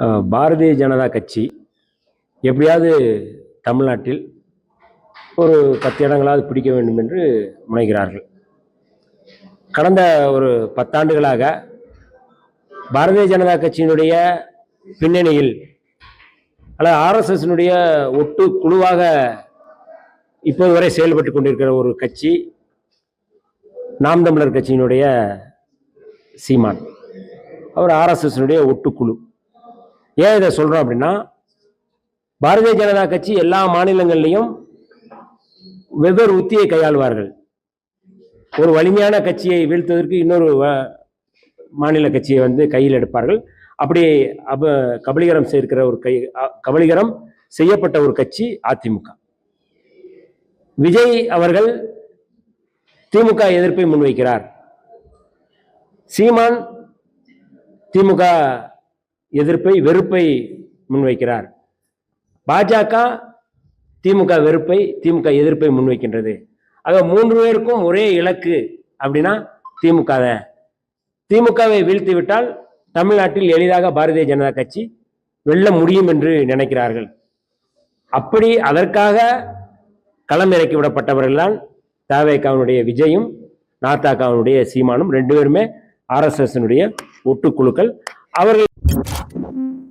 பாரதிய ஜனதா கட்சி எப்படியாவது தமிழ்நாட்டில் ஒரு பத்து இடங்களாவது பிடிக்க வேண்டும் என்று முனைகிறார்கள். கடந்த ஒரு பத்தாண்டுகளாக பாரதிய ஜனதா கட்சியினுடைய பின்னணியில் அல்லது ஆர்எஸ்எஸ்னுடைய ஒட்டு குழுவாக இப்போது வரை செயல்பட்டு கொண்டிருக்கிற ஒரு கட்சி நாம் தமிழர் கட்சியினுடைய சீமான். அவர் ஆர்எஸ்எஸ்னுடைய ஒட்டுக்குழு. ஏன் இதை சொல்றோம் அப்படின்னா பாரதிய ஜனதா கட்சி எல்லா மாநிலங்கள்லையும் வெவ்வேறு உத்தியை கையாளுவார்கள். ஒரு வலிமையான கட்சியை வீழ்த்துவதற்கு இன்னொரு வ- மாநில கட்சியை வந்து கையில் எடுப்பார்கள். அப்படி அப கபலீகரம் செய்திருக்கிற ஒரு கை அ- கபலீகரம் செய்யப்பட்ட ஒரு கட்சி அதிமுக. விஜய் அவர்கள் திமுக எதிர்ப்பை முன்வைக்கிறார். சீமான் திமுக எதிர்ப்பை வெறுப்பை முன்வைக்கிறார். பாஜக திமுக வெறுப்பை திமுக எதிர்ப்பை முன்வைக்கின்றது. ஆக மூன்று பேருக்கும் ஒரே இலக்கு அப்படின்னா திமுக திமுகவை வீழ்த்தி விட்டால் தமிழ்நாட்டில் எளிதாக பாரதிய ஜனதா கட்சி வெல்ல முடியும் என்று நினைக்கிறார்கள். அப்படி அதற்காக களம் இறக்கி விடப்பட்டவர்கள்தான் தாவேக்காவினுடைய விஜயும் நாத்தாக்காவினுடைய சீமானும் ரெண்டு பேருமே ஆர்எஸ்எஸ்னுடைய ஒட்டுக்குழுக்கள். அவர்கள் thank you